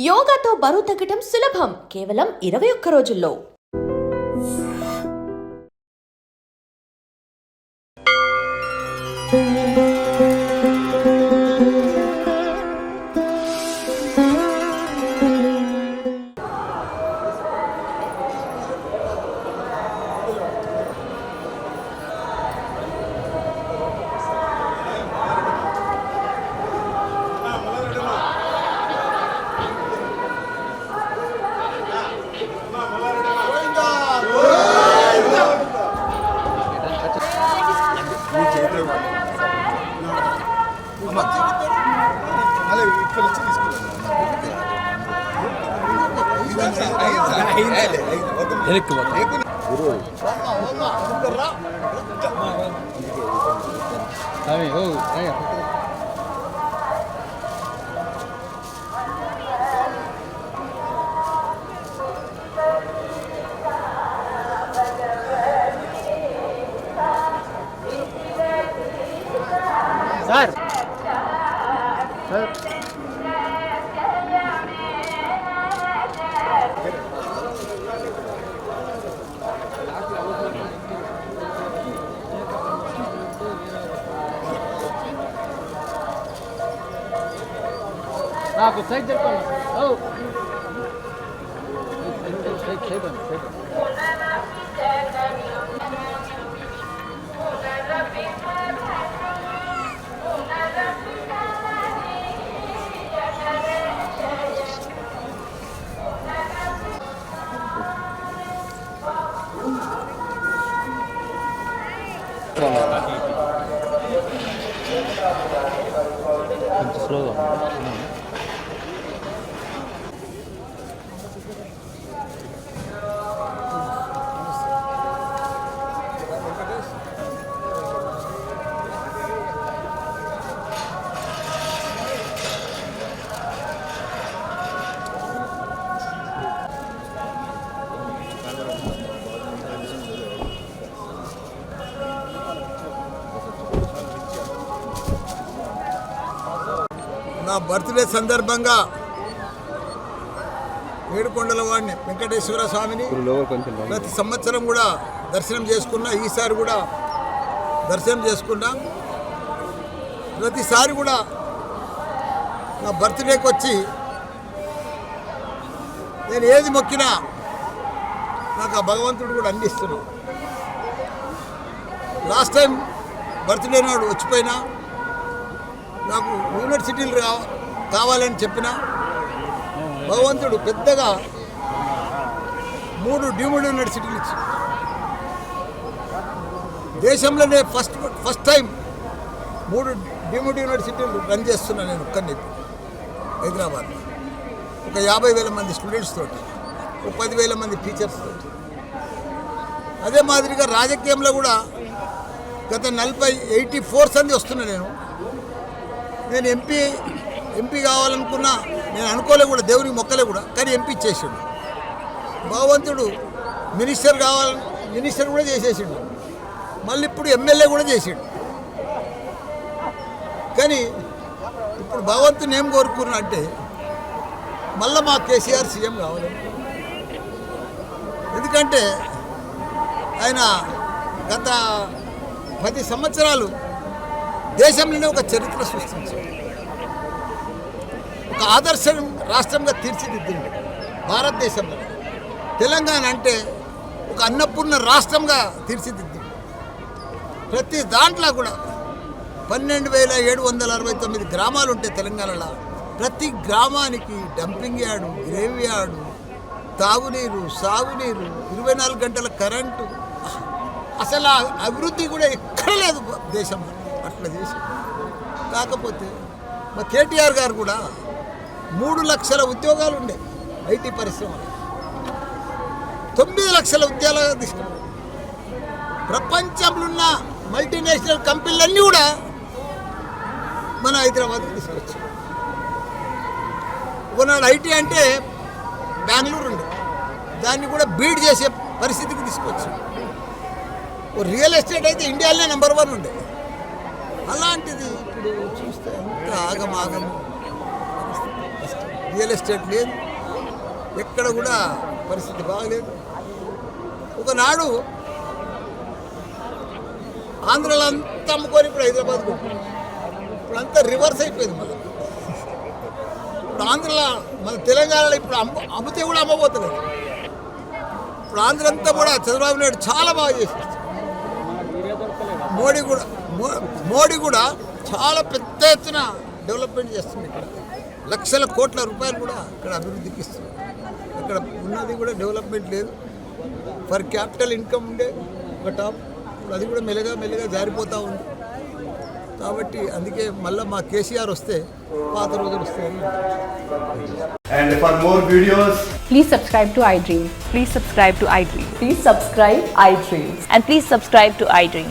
యోగాతో బరువు తగ్గటం సులభం. కేవలం ఇరవై ఒక్క రోజుల్లో. అలా ఇక్కడ నుంచి వెనక్కి పోతాం స్వామి ఓ సార్ సార్ నాకు సైడ్ చెప్పండి ఓ సైడ్ సైడ్ సైడ్ అండి, సైడ్ అండి. కొంచెం నా బర్త్డే సందర్భంగా ఏడుకొండల వాడిని వెంకటేశ్వర స్వామిని ప్రతి సంవత్సరం కూడా దర్శనం చేసుకున్నా ఈసారి కూడా దర్శనం చేసుకున్నా. ప్రతిసారి కూడా నా బర్త్డేకి వచ్చి నేను ఏది మొక్కినా నాకు ఆ భగవంతుడు కూడా అందిస్తున్నాడు లాస్ట్ టైం బర్త్డే నాడు వచ్చిపోయినా నాకు యూనివర్సిటీలు రా కావాలని చెప్పిన భగవంతుడు పెద్దగా మూడు డీమ్డ్ యూనివర్సిటీలు ఇచ్చి. దేశంలోనే ఫస్ట్ ఫస్ట్ టైం మూడు డీమ్డ్ యూనివర్సిటీలు రన్ చేస్తున్నా నేను ఒక్కరిని హైదరాబాద్ ఒక యాభై వేల మంది స్టూడెంట్స్ తోటి ఒక పదివేల మంది టీచర్స్ తోటి. అదే మాదిరిగా రాజకీయంలో కూడా గత నలభై ఎయిటీ ఫోర్స్ అంది వస్తున్నా నేను. నేను ఎంపీ ఎంపీ కావాలనుకున్నా నేను అనుకోలే కూడా దేవునికి మొక్కలే కూడా కానీ ఎంపీ చేసిండు. భగవంతుడు మినిస్టర్ కావాలని మినిస్టర్ కూడా చేసేసిండు. మళ్ళీ ఇప్పుడు ఎమ్మెల్యే కూడా చేసిండు. కానీ ఇప్పుడు భగవంతుని ఏం కోరుకున్నా అంటే మళ్ళీ మా కేసీఆర్ సీఎం కావాలి. ఎందుకంటే ఆయన గత పది సంవత్సరాలు దేశంలోనే ఒక చరిత్ర సృష్టించింది. ఒక ఆదర్శం రాష్ట్రంగా తీర్చిదిద్దింది భారతదేశంలో. తెలంగాణ అంటే ఒక అన్నపూర్ణ రాష్ట్రంగా తీర్చిదిద్దింది. ప్రతి దాంట్లో కూడా పన్నెండు వేల ఏడు వందల అరవై తొమ్మిది గ్రామాలు ఉంటాయి తెలంగాణలో ప్రతి గ్రామానికి డంపింగ్ యార్డు గ్రేవ్ యార్డు తాగునీరు సాగునీరు ఇరవై నాలుగు గంటల కరెంటు. అసలు అభివృద్ధి కూడా ఎక్కడ లేదు దేశంలో. అట్లా చేసి కాకపోతే మా కేటీఆర్ గారు కూడా మూడు లక్షల ఉద్యోగాలు ఉండే ఐటీ పరిశ్రమలో. తొమ్మిది లక్షల ఉద్యోగాలు తీసుకున్నారు. ప్రపంచంలో ఉన్న మల్టీనేషనల్ కంపెనీలన్నీ కూడా మన హైదరాబాద్కి తీసుకొచ్చు ఒకనాడు ఐటీ అంటే బెంగళూరు ఉండే. దాన్ని కూడా బీడ్ చేసే పరిస్థితికి తీసుకొచ్చు ఓ రియల్ ఎస్టేట్ అయితే ఇండియాలోనే నెంబర్ వన్ ఉండే. అలాంటిది ఇప్పుడు చూస్తే ఎంత ఆగమాగం రియల్ ఎస్టేట్ లేదు. ఎక్కడ కూడా పరిస్థితి బాగలేదు. ఒకనాడు ఆంధ్రలో అంతా అమ్ముకొని ఇప్పుడు హైదరాబాద్ ఇప్పుడు అంతా రివర్స్ అయిపోయింది మళ్ళీ. ఇప్పుడు ఆంధ్రలో మన తెలంగాణలో ఇప్పుడు అమ్ము అమ్మితే కూడా అమ్మబోతున్నారు ఇప్పుడు ఆంధ్ర అంతా కూడా చంద్రబాబు నాయుడు చాలా బాగా చేసేస్తారు మోడీ కూడా మోడీ కూడా చాలా పెద్ద ఎత్తున డెవలప్మెంట్ చేస్తుంది ఇక్కడ లక్షల కోట్ల రూపాయలు కూడా ఇక్కడ అభివృద్ధికి ఇస్తుంది ఇక్కడ ఉన్నది కూడా డెవలప్మెంట్ లేదు ఫర్ క్యాపిటల్ ఇన్కమ్ ఉండే ఒక టాప్ ఇప్పుడు అది కూడా మెల్లగా మెల్లగా జారిపోతూ ఉంది కాబట్టి అందుకే మళ్ళీ మా కేసీఆర్ వస్తే పాత రోజులు వస్తాయని And for more videos, Please subscribe to iDream. Please subscribe to iDream. Please subscribe iDreams. And please subscribe to iDream.